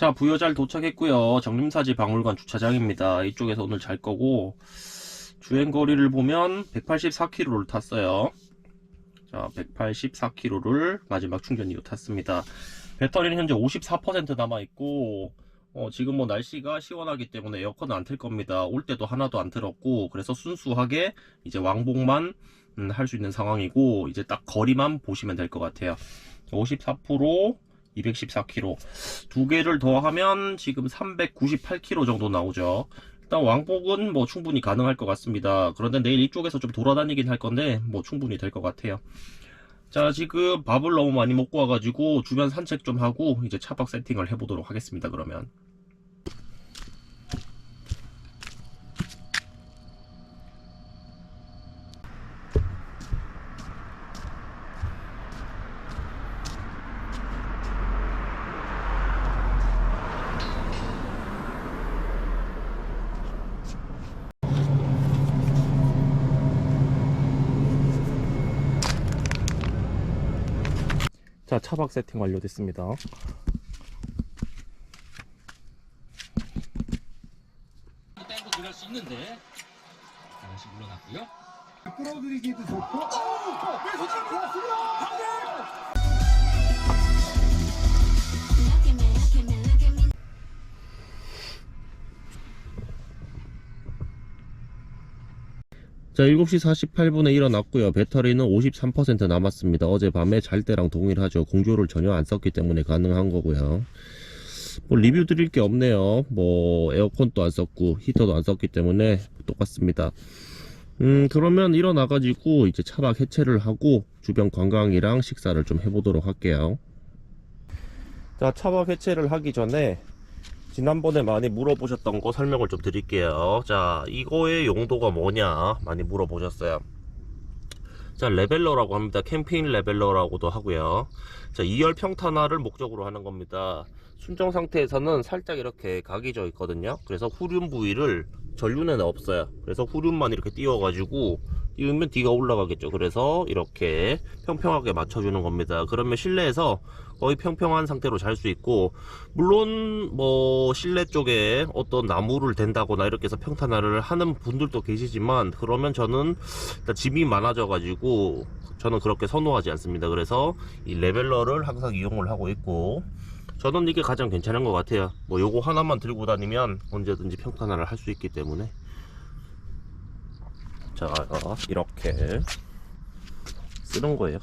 자, 부여 잘 도착했고요. 정림사지 박물관 주차장입니다. 이쪽에서 오늘 잘 거고 주행 거리를 보면 184km를 탔어요. 자, 184km를 마지막 충전 이후 탔습니다. 배터리는 현재 54% 남아 있고 어, 지금 뭐 날씨가 시원하기 때문에 에어컨은 안틀 겁니다. 올 때도 하나도 안 틀었고 그래서 순수하게 이제 왕복만 음, 할 수 있는 상황이고 이제 딱 거리만 보시면 될 것 같아요. 54% 214km 두 개를 더하면 지금 398km 정도 나오죠. 일단 왕복은 뭐 충분히 가능할 것 같습니다. 그런데 내일 이쪽에서 좀 돌아다니긴 할 건데 뭐 충분히 될 것 같아요. 자 지금 밥을 너무 많이 먹고 와가지고 주변 산책 좀 하고 이제 차박 세팅을 해보도록 하겠습니다. 그러면 자 차박 세팅 완료됐습니다. 땡도 들어갈 수 있는데. 다시 물러났고요. 끌어들이기도 좋고. 왼손 좋았습니다. Look 자 7시 48분에 일어났고요. 배터리는 53% 남았습니다. 어젯밤에 잘 때랑 동일하죠. 공조를 전혀 안 썼기 때문에 가능한 거고요. 뭐 리뷰 드릴 게 없네요. 뭐 에어컨도 안 썼고 히터도 안 썼기 때문에 똑같습니다. 음 그러면 일어나 가지고 이제 차박 해체를 하고 주변 관광이랑 식사를 좀 해보도록 할게요. 자 차박 해체를 하기 전에 지난번에 많이 물어보셨던 거 설명을 좀 드릴게요. 자, 이거의 용도가 뭐냐 많이 물어보셨어요. 자, 레벨러라고 합니다. 캠핑 레벨러라고도 하고요. 자, 2열 평탄화를 목적으로 하는 겁니다. 순정 상태에서는 살짝 이렇게 각이 져 있거든요. 그래서 후륜 부위를 전륜에는 없어요. 그래서 후륜만 이렇게 띄워 가지고 띄우면 뒤가 올라가겠죠. 그래서 이렇게 평평하게 맞춰주는 겁니다. 그러면 실내에서 거의 평평한 상태로 잘 수 있고 물론 뭐 실내 쪽에 어떤 나무를 댄다거나 이렇게 해서 평탄화를 하는 분들도 계시지만 그러면 저는 짐이 많아져 가지고 저는 그렇게 선호하지 않습니다. 그래서 이 레벨러를 항상 이용을 하고 있고 저는 이게 가장 괜찮은 것 같아요. 뭐 요거 하나만 들고 다니면 언제든지 평탄화를 할 수 있기 때문에 자 어, 이렇게 쓰는 거예요.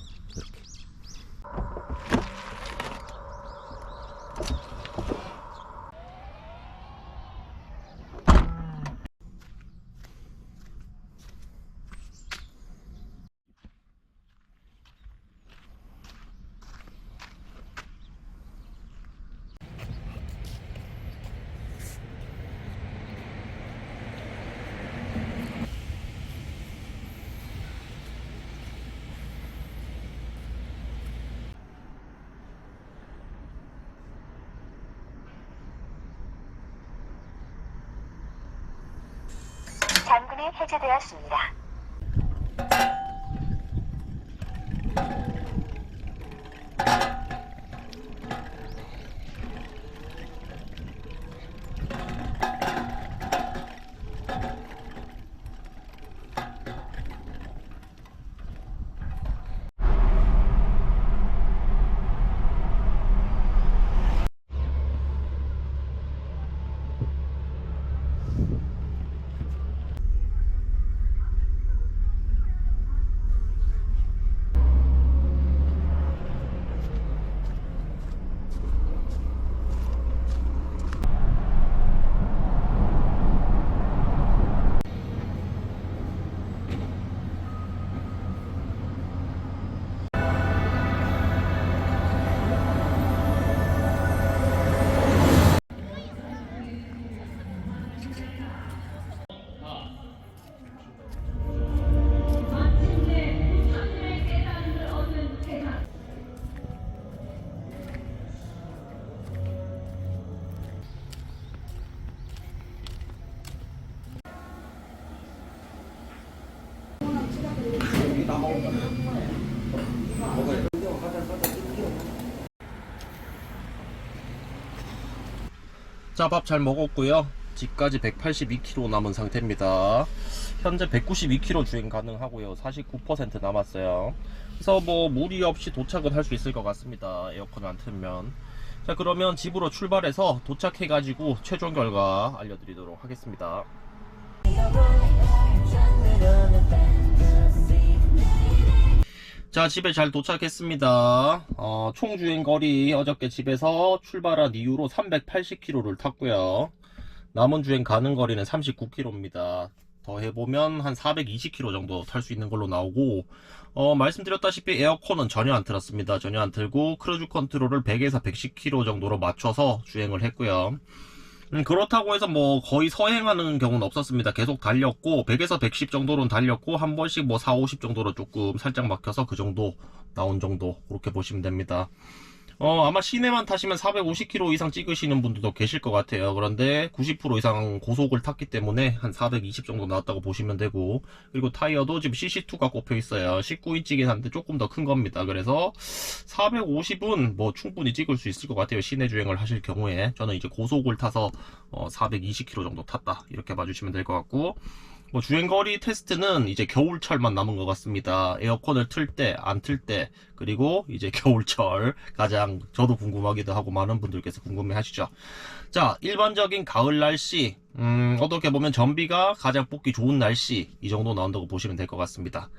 장군이 해제되었습니다. 자, 밥 잘 먹었고요. 집까지 182km 남은 상태입니다. 현재 192km 주행 가능하고요. 49% 남았어요. 그래서 뭐 무리 없이 도착은 할 수 있을 것 같습니다. 에어컨을 안 틀면. 자, 그러면 집으로 출발해서 도착해가지고 최종 결과 알려드리도록 하겠습니다. 자, 집에 잘 도착했습니다. 어, 총 주행 거리 어저께 집에서 출발한 이후로 380km를 탔고요. 남은 주행 가는 거리는 39km입니다. 더 해보면 한 420km 정도 탈 수 있는 걸로 나오고, 어, 말씀드렸다시피 에어컨은 전혀 안 틀었습니다. 전혀 안 틀고, 크루즈 컨트롤을 100에서 110km 정도로 맞춰서 주행을 했고요. 음, 그렇다고 해서 뭐 거의 서행하는 경우는 없었습니다. 계속 달렸고 100에서 110 정도로는 달렸고 한 번씩 뭐 4, 50 정도로 조금 살짝 막혀서 그 정도 나온 정도 그렇게 보시면 됩니다. 어, 아마 시내만 타시면 450km 이상 찍으시는 분들도 계실 것 같아요. 그런데 90% 이상 고속을 탔기 때문에 한 420 정도 나왔다고 보시면 되고, 그리고 타이어도 지금 CC2가 꼽혀 있어요. 19인치긴 한데 조금 더 큰 겁니다. 그래서 450은 뭐 충분히 찍을 수 있을 것 같아요. 시내 주행을 하실 경우에. 저는 이제 고속을 타서 어, 420km 정도 탔다. 이렇게 봐주시면 될 것 같고, 뭐 주행거리 테스트는 이제 겨울철만 남은 것 같습니다. 에어컨을 틀 때, 안 틀 때, 그리고 이제 겨울철 가장 저도 궁금하기도 하고 많은 분들께서 궁금해 하시죠. 자, 일반적인 가을 날씨, 음, 어떻게 보면 전비가 가장 뽑기 좋은 날씨, 이 정도 나온다고 보시면 될 것 같습니다.